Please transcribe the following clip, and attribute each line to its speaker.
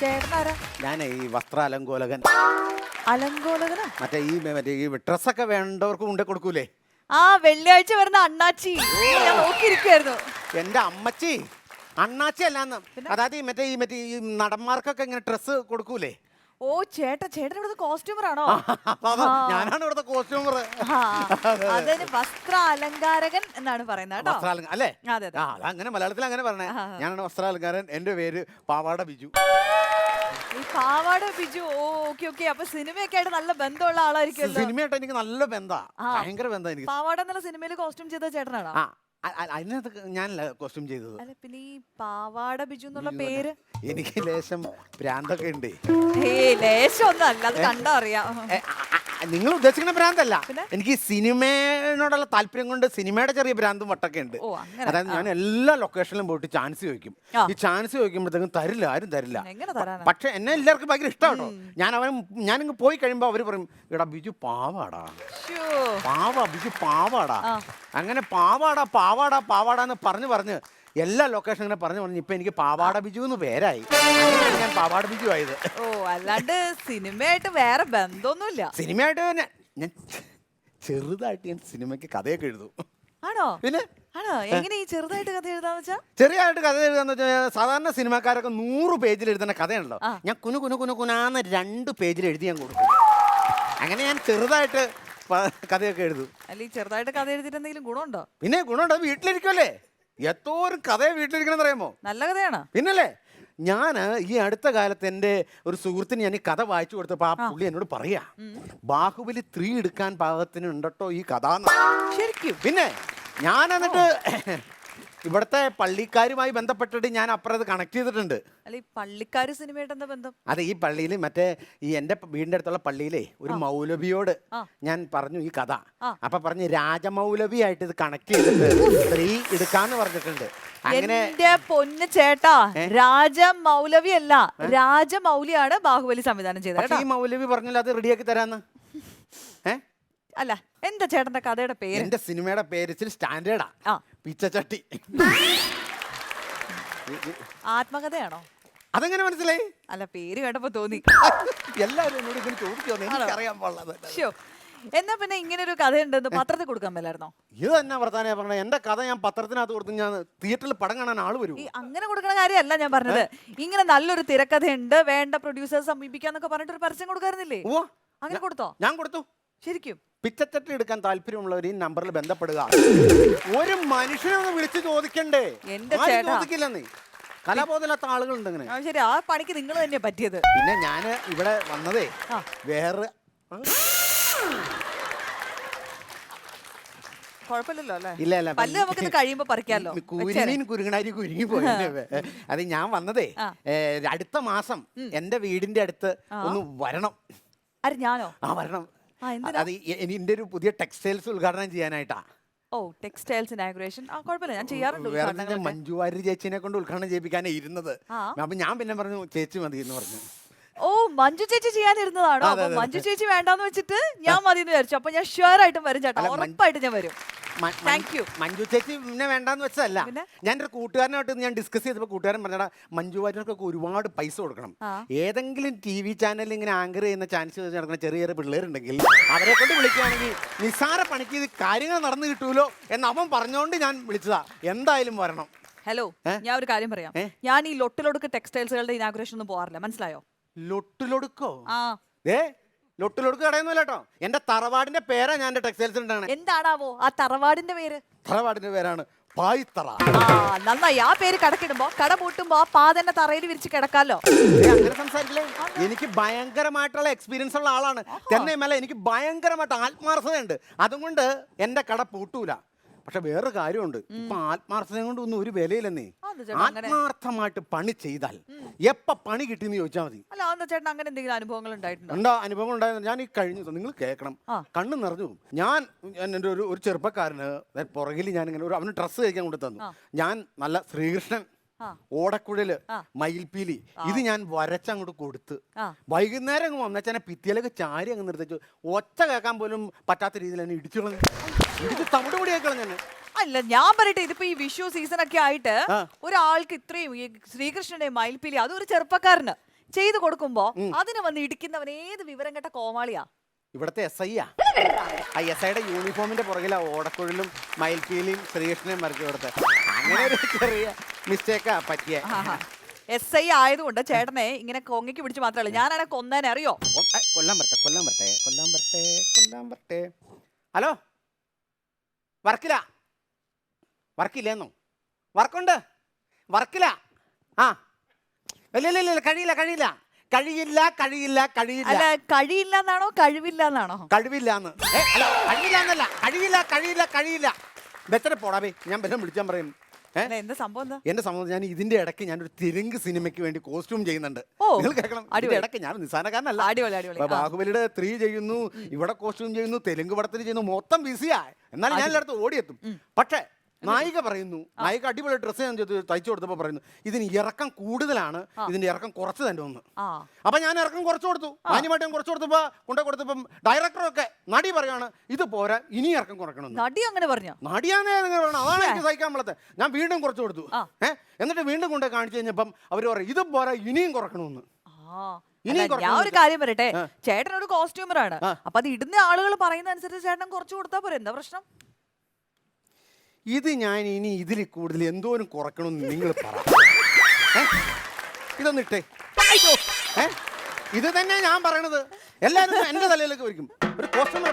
Speaker 1: ചേട്ടനാരാ?
Speaker 2: ഞാൻ ഈ വസ്ത്ര അലങ്കോലകൻ.
Speaker 1: അലങ്കോലകനാ?
Speaker 2: മറ്റേ ഈ മറ്റേ ഈ ഡ്രസ്സൊക്കെ വേണ്ടവർക്ക് കൊണ്ടേ കൊടുക്കൂലേ?
Speaker 1: ആ വെള്ളിയാഴ്ച വരുന്ന അണ്ണാച്ചി. ഞാൻ നോക്കിയിരിക്കുവായിരുന്നു.
Speaker 2: എന്റെ അമ്മച്ചി. അണ്ണാച്ചി അല്ലാന്ന്. അതായത് ഈ മറ്റേ ഈ മറ്റേ ഈ നടന്മാർക്കൊക്കെ ഇങ്ങനെ ഡ്രസ്സ് കൊടുക്കൂലേ?
Speaker 1: ഓ ചേട്ടൻ ചേട്ടൻ ഇവിടുത്തെ കോസ്റ്റ്യൂമർ ആണോ?
Speaker 2: അത് ഞാനാണ് ഇവിടുത്തെ കോസ്റ്റ്യൂമർ
Speaker 1: ആ, അതിന് വസ്ത്ര അലങ്കാരകൻ എന്നാണ് പറയുന്നത് കേട്ടോ.
Speaker 2: വസ്ത്രാലങ്ക അല്ലേ?
Speaker 1: അതെ അതെ.
Speaker 2: ആ അങ്ങനെ മലയാളത്തിൽ അങ്ങനെ പറഞ്ഞേ. ഞാനാണ് വസ്ത്രാലങ്കാരൻ എന്റെ പേര് പാവാട ബിജു.
Speaker 1: ഈ പാവാട ബിജു ഓക്കെ ഓക്കെ. അപ്പൊ സിനിമയൊക്കെ ആയിട്ട് നല്ല ബന്ധമുള്ള ആളായിരിക്കും
Speaker 2: സിനിമയായിട്ട് എനിക്ക് നല്ല ബന്ധാ. ഭയങ്കര ബന്ധാ എനിക്ക്.
Speaker 1: പാവാട എന്നുള്ള സിനിമയിൽ കോസ്റ്റ്യൂം ചെയ്ത ചേട്ടനാണോ?
Speaker 2: അതിനകത്ത് ഞാനല്ല കോസ്റ്റ്യൂം ചെയ്തത്.
Speaker 1: പിന്നെ ഈ പാവാട ബിജു എന്നുള്ള പേര്?
Speaker 2: എനിക്ക് ലേശം ഭ്രാന്തൊക്കെ ഉണ്ട്.
Speaker 1: ലേശം ഒന്നും അല്ല അത് കണ്ടാ അറിയാം.
Speaker 2: എ, അ, അ, അ, നിങ്ങൾ ഉദ്ദേശിക്കുന്ന ഭ്രാന്തല്ല.
Speaker 1: അല്ല
Speaker 2: എനിക്ക് സിനിമയോടുള്ള താല്പര്യം കൊണ്ട് സിനിമയുടെ ചെറിയ ഭ്രാന്തും വട്ടൊക്കെ ഉണ്ട്. അതായത് ഞാൻ എല്ലാ ലൊക്കേഷനിലും പോയിട്ട് ചാൻസ് ചോദിക്കും. ഈ ചാൻസ് ചോദിക്കുമ്പോഴത്തേക്കും തരില്ല ആരും തരില്ല. പക്ഷെ എന്നെ എല്ലാവർക്കും ഭയങ്കര ഇഷ്ടമാട്ടോ ഞാൻ അവൻ ഞാനിങ്ങ് പോയി കഴിയുമ്പോൾ അവർ പറയും എടാ ബിജു പാവാടാ. പാവ ബിജു പാവാടാ. അങ്ങനെ പാവാടാ പാവാടാ പാവാടാ എന്ന് പറഞ്ഞു പറഞ്ഞ് എല്ലാ ലൊക്കേഷൻ ഇങ്ങനെ പറഞ്ഞു പറഞ്ഞു. ഇപ്പൊ എനിക്ക് പാവാട ബിജു എന്ന് പേരായി. അങ്ങനെയാണ് ഞാൻ പാവാട ബിജു ആയത്.
Speaker 1: ഓ അല്ലാണ്ട് സിനിമയായിട്ട് വേറെ ബന്ധമൊന്നുമില്ല.
Speaker 2: സിനിമയായിട്ട് തന്നെ. ഞാൻ ചെറുതായിട്ട് ഞാൻ സിനിമയ്ക്ക് കഥയൊക്കെ എഴുതും.
Speaker 1: ആണോ?
Speaker 2: പിന്നെ?
Speaker 1: ആണോ? എങ്ങനെ ഈ ചെറുതായിട്ട് കഥ എഴുതാന്ന് വെച്ചാ?
Speaker 2: ചെറിയായിട്ട് കഥ എഴുതാന്ന് വെച്ചാൽ സാധാരണ സിനിമാക്കാരൊക്കെ നൂറ് പേജിൽ എഴുതുന്ന കഥയാണല്ലോ.
Speaker 1: ആ.
Speaker 2: ഞാൻ കുനു കുനു കുനു കുനാന്ന് രണ്ട് പേജിൽ എഴുതി ഞാൻ കൊടുക്കും. അങ്ങനെ ഞാൻ ചെറുതായിട്ട് പ- കഥയൊക്കെ എഴുതും.
Speaker 1: അല്ല ഈ ചെറുതായിട്ട് കഥ എഴുതിയിട്ട് എന്തെങ്കിലും ഗുണമുണ്ടോ?
Speaker 2: പിന്നെ ഗുണമുണ്ട്. വീട്ടിലിരിക്കുമല്ലേ എത്തോരം കഥയെ വീട്ടിലിരിക്കണം അറിയാമോ?
Speaker 1: നല്ല കഥയാണ്.
Speaker 2: പിന്നല്ലേ ഞാൻ ഈ അടുത്ത കാലത്ത് എന്റെ ഒരു സുഹൃത്തിന് ഞാൻ ഈ കഥ വായിച്ചു കൊടുത്തപ്പോൾ ആ പുള്ളി എന്നോട് പറയാ ബാഹുബലി ത്രീ എടുക്കാൻ പാകത്തിന് ഉണ്ടട്ടോ ഈ കഥ എന്ന്."
Speaker 1: ശരിക്കും?
Speaker 2: പിന്നെ ഞാൻ എന്നിട്ട് ഇവിടുത്തെ പള്ളിക്കാരുമായി ബന്ധപ്പെട്ടിട്ട് ഞാൻ അപ്പുറത്ത് കണക്ട് ചെയ്തിട്ടുണ്ട്.
Speaker 1: അല്ല ഈ പള്ളിക്കാര് സിനിമയായിട്ട് എന്താ ബന്ധം?
Speaker 2: അതെ ഈ പള്ളിയിൽ മറ്റേ ഈ എന്റെ വീടിന്റെ വീടിന്റെ അടുത്തുള്ള പള്ളിയിലെ ഒരു മൗലവിയോട് ഞാൻ പറഞ്ഞു ഈ കഥ. അപ്പൊ പറഞ്ഞു രാജമൗലവിയായിട്ട് ഇത് കണക്ട് ചെയ്തിട്ടുണ്ട് സ്ത്രീ എടുക്കാന്ന് പറഞ്ഞിട്ടുണ്ട്. അങ്ങനെ
Speaker 1: എന്റെ പൊന്ന് ചേട്ടാ രാജ മൗലവി അല്ല രാജമൗലിയാണ് ബാഹുബലി സംവിധാനം ചെയ്തത്
Speaker 2: പക്ഷേ
Speaker 1: കേട്ടോ.
Speaker 2: ഈ മൗലവി പറഞ്ഞില്ല അത് റെഡിയാക്കി തരാന്ന്. ഏ?
Speaker 1: അല്ല എന്താ ചേട്ടന്റെ കഥയുടെ പേര്?
Speaker 2: എന്റെ സിനിമയുടെ പേര് ഇച്ചിരി സ്റ്റാൻഡേർഡാ.
Speaker 1: ആ.
Speaker 2: പിച്ചച്ചട്ടി.
Speaker 1: ആത്മകഥയാണോ?
Speaker 2: അതെങ്ങനെ മനസ്സിലായി?
Speaker 1: അല്ല പേര് കേട്ടപ്പോ തോന്നി.
Speaker 2: എല്ലാവരും എന്നോട് ഇങ്ങനെ ചോദിക്കുമെന്ന് എനിക്കറിയാൻ പാടില്ല
Speaker 1: ശ്ശോ. എന്നാ പിന്നെ ഇങ്ങനെ ഒരു കഥയുണ്ടെന്ന് പത്രത്തിൽ കൊടുക്കാൻ മേലായിരുന്നോ?
Speaker 2: ഇത് തന്നെ പ്രധാന പറഞ്ഞത്. എന്റെ കഥ ഞാൻ പത്രത്തിനകത്ത് കൊടുത്ത് ഞാൻ തിയേറ്ററിൽ പടം കാണാൻ ആൾ വരും
Speaker 1: ഈ അങ്ങനെ കൊടുക്കണ കാര്യമല്ല ഞാൻ പറഞ്ഞത്. ഇങ്ങനെ നല്ലൊരു തിരക്കഥയുണ്ട്. വേണ്ട പ്രൊഡ്യൂസേഴ്സ് സമീപിക്കാന്നൊക്കെ പറഞ്ഞിട്ട് ഒരു പരസ്യം കൊടുക്കാറുന്നില്ലേ
Speaker 2: ഉവ്വ.
Speaker 1: അങ്ങനെ കൊടുത്തോ?
Speaker 2: ഞാൻ കൊടുത്തു.
Speaker 1: ശരിക്കും.
Speaker 2: പിച്ചത്തട്ട് എടുക്കാൻ താല്പര്യമുള്ളവർ ഈ നമ്പറിൽ ബന്ധപ്പെടുക. ഒരു മനുഷ്യനെ ഒന്ന് വിളിച്ച് ചോദിക്കണ്ടേ?
Speaker 1: എന്റെ
Speaker 2: ആരും
Speaker 1: ചേട്ടാ.
Speaker 2: ചോദിക്കില്ലെന്നേ കലാബോധമില്ലാത്ത ആളുകളുണ്ട് ഇങ്ങനെ
Speaker 1: ആ, ശരി ആ പണിക്ക് നിങ്ങൾ തന്നെ പറ്റിയത്.
Speaker 2: പിന്നെ ഞാൻ ഇവിടെ വന്നതേ
Speaker 1: ആ.
Speaker 2: വേറെ
Speaker 1: കുഴപ്പമില്ലല്ലോ അല്ലേ?
Speaker 2: ഇല്ല ഇല്ല
Speaker 1: പല്ല് നമുക്കിത് കഴിയുമ്പോ പറിക്കാലോ.
Speaker 2: കുരുമീൻ കുരുങ്ങണാരി കുരുങ്ങി പോയി അത് ഞാൻ വന്നതേ
Speaker 1: ആ.
Speaker 2: ഏ, അടുത്ത മാസം എന്റെ വീടിന്റെ അടുത്ത് ഒന്ന് വരണം.
Speaker 1: ഞാനോ?
Speaker 2: ആ വരണം? അത് എന്റെ ഒരു പുതിയ ടെക്സ്റ്റൈൽസ് ഉദ്ഘാടനം ചെയ്യാനായിട്ടാ.
Speaker 1: ഓ ടെക്സ്റ്റൈൽസ് ഇനാഗുറേഷൻ. ആ കുഴപ്പമില്ല. ഞാൻ ചെയ്യാറുണ്ട്.
Speaker 2: മഞ്ജു വാര്യർ ചേച്ചിനെ കൊണ്ട് ഉദ്ഘാടനം ചെയ്യിപ്പിക്കാനേ ഇരുന്നത്. അപ്പൊ ഞാൻ പിന്നെ പറഞ്ഞു ചേച്ചി മതി എന്ന് പറഞ്ഞു.
Speaker 1: ഓ മഞ്ജു ചേച്ചി ചെയ്യാനിരുന്നതാണോ? മഞ്ജു ചേച്ചി വേണ്ടാന്ന് വെച്ചിട്ട് ഞാൻ മതി എന്ന് വിചാരിച്ചു. അപ്പൊ ഞാൻ ഷുവർ ആയിട്ടും വരും ചേട്ടാ. ഉറപ്പായിട്ട് ഞാൻ വരും.
Speaker 2: മഞ്ജു ചേച്ചി പിന്നെ വേണ്ടാന്ന് വെച്ചതല്ല.
Speaker 1: പിന്നെ?
Speaker 2: ഞാൻ ഒരു കൂട്ടുകാരനായിട്ട് ഞാൻ ഡിസ്കസ് ചെയ്തപ്പോൾ കൂട്ടുകാരൻ പറഞ്ഞടാ മഞ്ജു വാര്യർക്കൊക്കെ ഒരുപാട് പൈസ കൊടുക്കണം. ഏതെങ്കിലും ടി വി ചാനലിൽ ഇങ്ങനെ ആങ്കർ ചെയ്യുന്ന ചാൻസ് വെച്ച് നടക്കുന്ന ചെറിയ ചെറിയ പിള്ളേരുണ്ടെങ്കിൽ അവരെ കൊണ്ട് വിളിക്കുകയാണെങ്കിൽ നിസ്സാര പണിക്ക് ഇത് കാര്യങ്ങൾ നടന്നു കിട്ടൂലോ എന്ന് അവൻ പറഞ്ഞുകൊണ്ട് ഞാൻ വിളിച്ചതാ. എന്തായാലും വരണം.
Speaker 1: ഹലോ
Speaker 2: ഏ?
Speaker 1: ഞാൻ ഒരു കാര്യം പറയാം.
Speaker 2: ഏ?
Speaker 1: ഞാൻ ഈ ലൊട്ടിലൊടുക്ക് ടെക്സ്റ്റൈൽസുകളുടെ ഇനാഗുറേഷൻ ഒന്നും പോവാറില്ല മനസ്സിലായോ?
Speaker 2: ലൊട്ടിലൊടുക്കോ?
Speaker 1: ആ.
Speaker 2: ഏ ലൊട്ടിലൊടുക്ക് കടയൊന്നുമില്ല കേട്ടോ. എന്റെ തറവാടിന്റെ പേരാ ഞാൻ എന്റെ ടെക്സ്റ്റൈൽസിൽ ഉണ്ടാണ്
Speaker 1: എന്താണാവോ ആ തറവാടിന്റെ പേര്?
Speaker 2: തറവാടിന്റെ പേരാണ് പായിത്തറ.
Speaker 1: ആ നന്നായി. ആ പേര് കടക്കിടുമ്പോ കട പൂട്ടുമ്പോ ആ പാ തന്നെ തറയിൽ വിരിച്ച് കിടക്കാലോ.
Speaker 2: ഏ, അങ്ങനെ സംസാരിക്കില്ലേ? എനിക്ക് ഭയങ്കരമായിട്ടുള്ള എക്സ്പീരിയൻസ് ഉള്ള ആളാണ്. തന്നെയുമല്ല എനിക്ക് ഭയങ്കരമായിട്ട് ആത്മാർത്ഥതയുണ്ട്. അതുകൊണ്ട് എന്റെ കട പൂട്ടൂല. പക്ഷെ വേറൊരു കാര്യമുണ്ട്. ഇപ്പൊ ആത്മാർത്ഥതയും കൊണ്ട് ഒന്നും ഒരു വിലയില്ലെന്നേ.
Speaker 1: അതെന്താ ചേട്ടാ അങ്ങനെ?
Speaker 2: ആത്മാർത്ഥമായിട്ട് പണി ചെയ്താൽ എപ്പ പണി കിട്ടിയെന്ന് ചോദിച്ചാൽ മതി.
Speaker 1: അല്ല അന്ന് ചേട്ടൻ അങ്ങനെ എന്തെങ്കിലും അനുഭവങ്ങൾ ഉണ്ടായിട്ടുണ്ടോ?
Speaker 2: എന്താ അനുഭവം ഉണ്ടായത് ഞാൻ ഈ കഴിഞ്ഞ ദിവസം നിങ്ങൾ കേൾക്കണം.
Speaker 1: ആ.
Speaker 2: കണ്ണ് നിറഞ്ഞു പോകും. ഞാൻ എന്റെ ഒരു ഒരു ചെറുപ്പക്കാരന് പുറകിൽ ഞാൻ ഇങ്ങനെ ഒരു അവന് ഡ്രസ്സ് കഴിക്കാൻ കൊണ്ട് തന്നു. ഞാൻ നല്ല ശ്രീകൃഷ്ണൻ
Speaker 1: ആ.
Speaker 2: ഓടക്കുഴൽ
Speaker 1: ആ.
Speaker 2: മയിൽപ്പീലി ഇത് ഞാൻ വരച്ചങ്ങോട്ട് കൊടുത്ത്.
Speaker 1: ആ.
Speaker 2: വൈകുന്നേരം അങ്ങ് വന്നച്ചാൽ ഭിത്തിയിലൊക്കെ ചാരി അങ്ങ് നിർത്തിച്ചു ഒച്ച കേൾക്കാൻ പോലും പറ്റാത്ത രീതിയിൽ എന്നെ ഇടിച്ചു കളഞ്ഞു
Speaker 1: അല്ല ഞാൻ പറയട്ടെ ഇതിപ്പോ ഈ വിഷു സീസൺ ഒക്കെ ആയിട്ട് ഒരാൾക്ക് ഇത്രയും ഈ ശ്രീകൃഷ്ണന്റെ മയിൽപ്പിലി അതും ഒരു ചെറുപ്പക്കാരന് ചെയ്തു കൊടുക്കുമ്പോ അതിന് വന്ന് ഇടിക്കുന്നവൻ ഏത് വിവരം കേട്ട കോമാളിയാ?
Speaker 2: ഇവിടത്തെ എസ് ഐ ആ എസ് ഐയുടെ യൂണിഫോമിന്റെ പുറകിലാ ഓടക്കുഴലും മയിൽപ്പീലിയും ശ്രീകൃഷ്ണനെയും മറിച്ചു കൊടുത്ത് അങ്ങനെ ഒരു ചെറിയ മിസ്റ്റേക്കാ പറ്റിയ.
Speaker 1: എസ് ഐ ആയതുകൊണ്ട് ചേട്ടനെ ഇങ്ങനെ കൊങ്ങിക്ക് പിടിച്ച് മാത്രമല്ല ഞാനാണെ കൊന്നേനെ അറിയോ?
Speaker 2: കൊല്ലാൻ വരട്ടെ കൊല്ലാൻ വരട്ടെ കൊല്ലാൻ വരട്ടെ കൊല്ലാൻ വരട്ടെ. ഹലോ? വർക്കില്ല വർക്കില്ലേന്നോ. വർക്കുണ്ട്. വർക്കില. ആ. ഇല്ല ഇല്ല ഇല്ല കഴിയില്ല കഴിയില്ല. കഴിയില്ല കഴിയില്ല കഴിയില്ല.
Speaker 1: അല്ല കഴിയില്ല എന്നാണോ കഴിവില്ല എന്നാണോ
Speaker 2: കഴിവില്ല എന്ന് കഴിയില്ല എന്നല്ല കഴിയില്ല കഴിയില്ല. കഴിയില്ല ബെറ്റർ പോടാബേ ഞാൻ ബലം വിളിച്ചാൻ പറയും.
Speaker 1: എന്താ സംഭവം
Speaker 2: എന്റെ സംഭവം ഞാൻ ഇതിന്റെ ഇടയ്ക്ക് ഞാൻ ഒരു തെലുങ്ക് സിനിമയ്ക്ക് വേണ്ടി കോസ്റ്റ്യൂം ചെയ്യുന്നുണ്ട്. നിങ്ങൾ കേൾക്കണം. ഇടയ്ക്ക് ഞാൻ നിസ്സാരക്കാരനല്ല. ബാഹുബലിയുടെ ത്രീ ചെയ്യുന്നു ഇവിടെ കോസ്റ്റ്യൂം ചെയ്യുന്നു തെലുങ്ക് പടത്തിന് ചെയ്യുന്നു മൊത്തം ബിസിയാ എന്നാലും ഞാൻ എല്ലായിടത്തും ഓടിയെത്തും. പക്ഷേ നായിക പറയുന്നു. നായിക അടിപൊളി ഡ്രസ്സ് ഞാൻ തയ്ച്ചു കൊടുത്തപ്പോൾ പറയുന്നു ഇതിന് ഇറക്കം കൂടുതലാണ്. ഇതിന്റെ ഇറക്കം കുറച്ച് തന്നെ ഒന്ന്. അപ്പൊ ഞാൻ ഇറക്കം കുറച്ച് കൊടുത്തു. മാന്യമായിട്ട് ഞാൻ കുറച്ച് കൊടുത്തപ്പോ കൊണ്ടു കൊടുത്തപ്പം ഡയറക്ടറൊക്കെ നടി പറയാണ് ഇത് പോരാ ഇനി ഇറക്കം കുറക്കണം
Speaker 1: നടി അങ്ങനെ പറഞ്ഞു?
Speaker 2: നടിയാണെങ്കിൽ അതാണ് എനിക്ക് സഹിക്കാൻ പറ്റാത്ത ഞാൻ വീണ്ടും കുറച്ച് കൊടുത്തു. ഏഹ് എന്നിട്ട് വീണ്ടും കൊണ്ട് കാണിച്ചു കഴിഞ്ഞപ്പം അവർ പറയും ഇത് പോരാ ഇനിയും കുറക്കണമെന്ന്.
Speaker 1: ഞാൻ ഒരു കാര്യം പറയട്ടെ. ചേട്ടൻ ഒരു കോസ്റ്റ്യൂമർ ആണ്.
Speaker 2: ആ.
Speaker 1: അപ്പൊ അത് ഇടുന്ന ആളുകൾ പറയുന്ന അനുസരിച്ച് ചേട്ടൻ കുറച്ച് കൊടുത്താൽ പോരെ? എന്താ പ്രശ്നം?
Speaker 2: ഇത് ഞാൻ ഇനി ഇതിൽ കൂടുതൽ എന്തോരം കുറക്കണമെന്ന് നിങ്ങൾ പറ. ഏ? ഇത് തന്നെ ഞാൻ പറയണത്. എല്ലാവരും എന്റെ തലയിലേക്ക് വരിക്കും ഒരു കോസ്റ്റ്യൂം